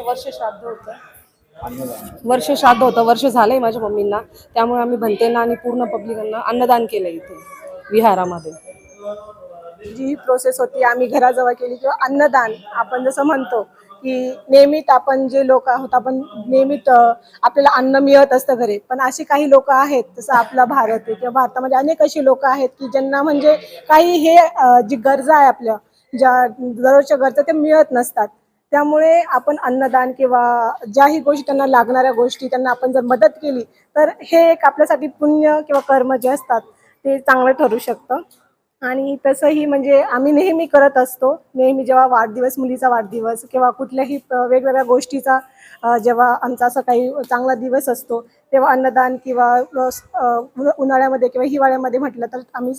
वर्ष श्राद्ध होतं. वर्ष श्राद्ध होतं. वर्ष झालंय माझ्या मम्मींना. त्यामुळे आम्ही भंतेंना आणि पूर्ण पब्लिकांना अन्नदान केलं इथे विहारामध्ये. जी ही प्रोसेस होती आम्ही घराजवळ केली किंवा अन्नदान आपण जसं म्हणतो की नेहमीत आपण जे लोक आहोत आपण नेहमीत आपल्याला अन्न मिळत असतं घरी. पण अशी काही लोक आहेत जसं आपला भारत आहे किंवा भारतामध्ये अनेक अशी लोक आहेत की ज्यांना म्हणजे काही हे जी गरजा आहे आपल्या ज्या दररोजच्या गरजा ते मिळत नसतात. त्यामुळे आपण अन्नदान किंवा ज्याही गोष्टी त्यांना लागणाऱ्या गोष्टी त्यांना आपण जर मदत केली तर हे एक आपल्यासाठी पुण्य किंवा कर्म जे असतात ते चांगलं ठरू शकतं. आणि तसंही म्हणजे आम्ही नेहमी करत असतो. नेहमी जेव्हा वाढदिवस मुलीचा वाढदिवस किंवा कुठल्याही वेगवेगळ्या गोष्टीचा जेव्हा आमचा असा काही चांगला दिवस असतो तेव्हा अन्नदान किंवा उन्हाळ्यामध्ये किंवा हिवाळ्यामध्ये म्हटलं तर आम्ही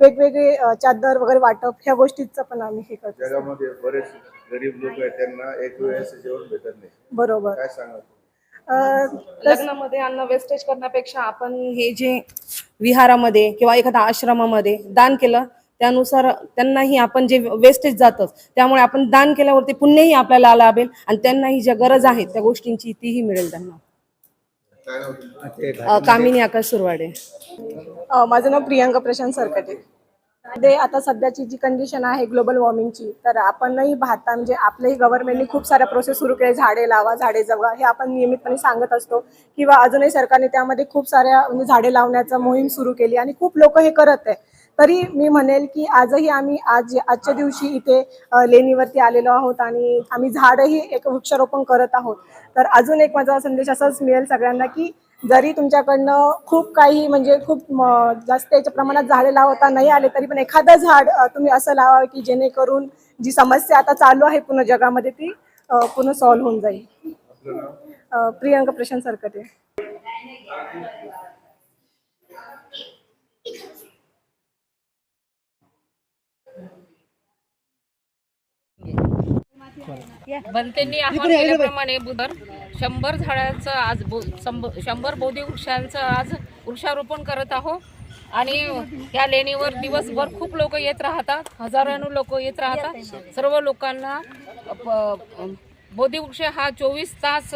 वेगवेगळे चादर वगैरे वाटप ह्या गोष्टीचं पण आम्ही हे करतो. जगामध्ये बरेच गरीब लोक आहेत त्यांना एक वेळेस जेवण भेटत नाही. बरोबर. काय सांगा अ, लग्नामध्ये अन्न वेस्टेज करण्यापेक्षा आपण हे जे विहारामध्ये किंवा एखाद्या आश्रमामध्ये दान केलं त्यानुसार त्यांनाही आपण जे वेस्टेज जातं त्यामुळे आपण दान केल्यावरती पुण्यही आपल्याला लाभेल आणि त्यांनाही ज्या गरज आहेत त्या गोष्टींची तीही मिळेल त्यांना. कामिनी आकाश सुरवाडे. माझं नाव प्रियांका प्रशांत सरकटे. ते आता सध्याची जी कंडिशन आहे ग्लोबल वॉर्मिंगची तर आपणही भारता म्हणजे आपल्याही गव्हर्नमेंटने खूप साऱ्या प्रोसेस सुरू केले झाडे लावा झाडे जगवा हे आपण नियमितपणे सांगत असतो. किंवा अजूनही सरकारने त्यामध्ये खूप साऱ्या म्हणजे झाडे लावण्याचा मोहीम सुरू केली आणि खूप लोक हे करत आहे तरी मी म्हणेल की आजही आम्ही आज आजच्या दिवशी इथे लेणीवरती आलेलो आहोत आणि आम्ही झाडही एक वृक्षारोपण करत आहोत. तर अजून एक माझा संदेश असाच मिळेल सगळ्यांना की जरी तुमच्याकडनं खूप काही म्हणजे खूप जास्त याच्या प्रमाणात झाडे लावता नाही आले तरी पण एखादं झाड तुम्ही असं लावा की जेणेकरून जी समस्या आता चालू आहे पूर्ण जगामध्ये ती पूर्ण सॉल्व्ह होऊन जाईल. प्रियांका प्रशांत सरकटे. बनतेंनी आवाहन केल्याप्रमाणे बुधर शंभर झाडांचं आज बो संभ शंभर बोधी वृक्षांचं आज वृक्षारोपण करत आहो आणि या लेणीवर दिवसभर खूप लोक येत राहतात. हजारानो लोक येत राहतात. सर्व लोकांना प- बोधी वृक्ष हा चोवीस तास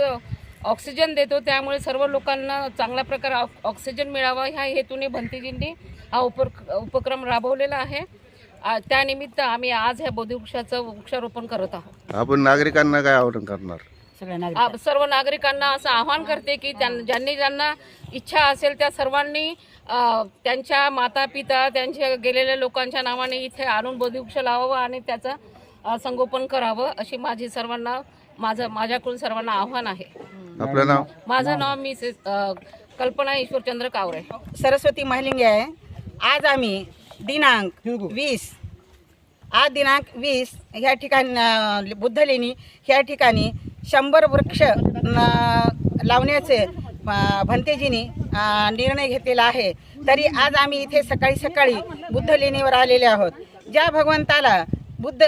ऑक्सिजन देतो. त्यामुळे सर्व लोकांना चांगल्या प्रकारे ऑक्सिजन मिळावा. ह्या हेतूने भंतीजींनी हा उप उपक्रम राबवलेला आहे. त्यानिमित्त आम्ही आज ह्या बोधीवृक्षाचं वृक्षारोपण करत आहोत. आपण नागरिकांना काय आवाहन करणार? आ- सर्व नागरिकांना असं आवाहन करते की त्यां- ज्यांनी ज्यांना इच्छा असेल त्या सर्वांनी अ, त्यांच्या माता पिता त्यांच्या गेलेल्या लोकांच्या नावाने इथे आणून बोधिवृक्ष लावावं आणि त्याचं अ, संगोपन करावं अशी माझी सर्वांना माझं माझ्याकडून सर्वांना आव्हान आहे. आपलं नाव? माझं नाव मी कल्पना ईश्वरचंद्र कावरे. सरस्वती महिलिंगे आहे. आज आम्ही दिनांक वीस आज दिनांक वीस ह्या ठिकाणी अं, बुद्धलेणी ह्या ठिकाणी शंभर वृक्ष न- लावण्याचे भंतेजीनी भंतेजींनी निर्णय घेतलेला आहे. तरी आज आम्ही इथे सकाळी सकाळी बुद्ध लेणीवर आलेले आहोत. ज्या भगवंताला बुद्ध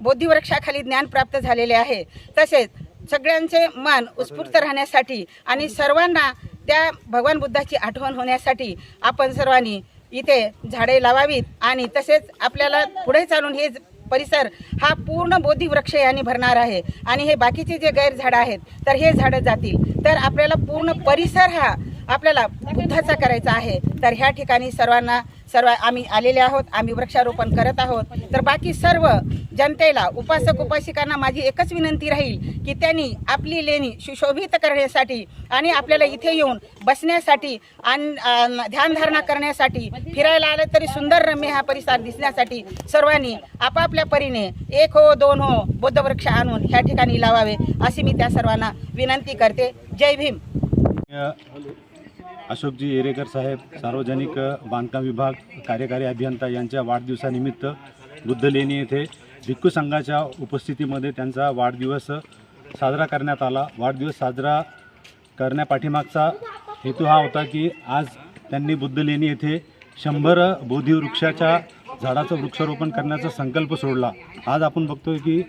बोधिवृक्षाखाली ज्ञान प्राप्त झालेले आहे तसेच सगळ्यांचे मन उत्स्फूर्त राहण्यासाठी आणि सर्वांना त्या भगवान बुद्धाची आठवण होण्यासाठी आपण सर्वांनी इथे झाडे लावावीत आणि तसेच आपल्याला पुढे चालून हे परिसर हा पूर्ण बोधी वृक्ष यांनी भरणार आहे. आणि हे बाकीचे जे गैरझाडं आहेत तर हे झाडं जातील. तर आपल्याला पूर्ण परिसर हा आपल्याला बुद्धाचा करायचा आहे. तर ह्या ठिकाणी सर्वांना सर्व आम्ही आलेले आहोत आम्ही वृक्षारोपण करत आहोत. तर बाकी सर्व जनतेला उपासक उपासिकांना माझी एकच विनंती राहील की त्यांनी आपली लेणी सुशोभित करण्यासाठी आणि आपल्याला इथे येऊन बसण्यासाठी आणि ध्यानधारणा करण्यासाठी फिरायला आलं तरी सुंदर रम्य हा परिसर दिसण्यासाठी सर्वांनी आपापल्या परीने एक हो दोन हो बुद्धवृक्ष आणून ह्या ठिकाणी लावावे अशी मी त्या सर्वांना विनंती करते. जय भीम. अशोकजी येरेकर साहेब सार्वजनिक बांधकाम विभाग कार्यकारी अभियंता यांच्या वाढदिवसानिमित्त बुद्धलेणी येथे भिक्खू संघाच्या उपस्थितीमध्ये त्यांचा वाढदिवस साजरा करण्यात आला. वाढदिवस साजरा करण्यापाठीमागचा हेतू हा होता की आज त्यांनी बुद्धलेणी येथे शंभर बोधी वृक्षाच्या झाडाचं वृक्षारोपण करण्याचा संकल्प सोडला. आज आपण बघतोय की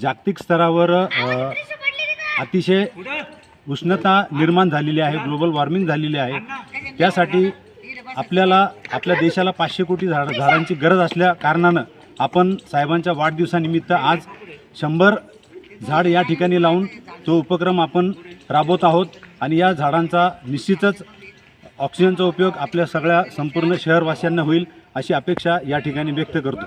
जागतिक स्तरावर अतिशय उष्णता निर्माण झालेली आहे ग्लोबल वॉर्मिंग झालेली आहे. त्यासाठी आपल्याला आपल्या देशाला पाचशे कोटी झाड झाडांची गरज असल्या कारणानं आपण साहेबांच्या वाढदिवसानिमित्त आज शंभर झाड या ठिकाणी लावून तो उपक्रम आपण राबवत आहोत आणि या झाडांचा निश्चितच ऑक्सिजनचा उपयोग आपल्या सगळ्या संपूर्ण शहरवासियांना होईल अशी अपेक्षा या ठिकाणी व्यक्त करतो.